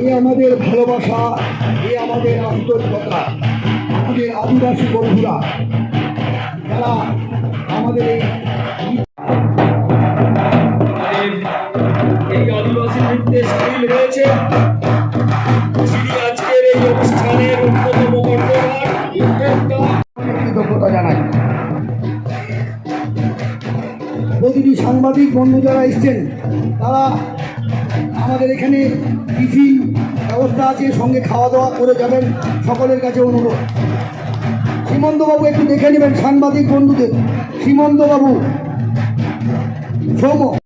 ভালোবাসা এ আমাদের আন্তরিকতা। আমাদের আদিবাসী বন্ধুরা যারা আমাদের এই আদিবাসী নৃত্যে সামিল হয়েছে। যিনি আজকের এই অনুষ্ঠানের অন্যতম কৃতজ্ঞতা জানাই। প্রতিটি সাংবাদিক বন্ধু যারা এসছেন তারা আমাদের এখানে টিফিন ব্যবস্থা আছে, সঙ্গে খাওয়া দাওয়া করে যাবেন সকলের কাছে অনুরোধ। শ্রীমন্তবাবু একটু দেখে নেবেন সাংবাদিক বন্ধুদের। সীমন্তবাবু সৌম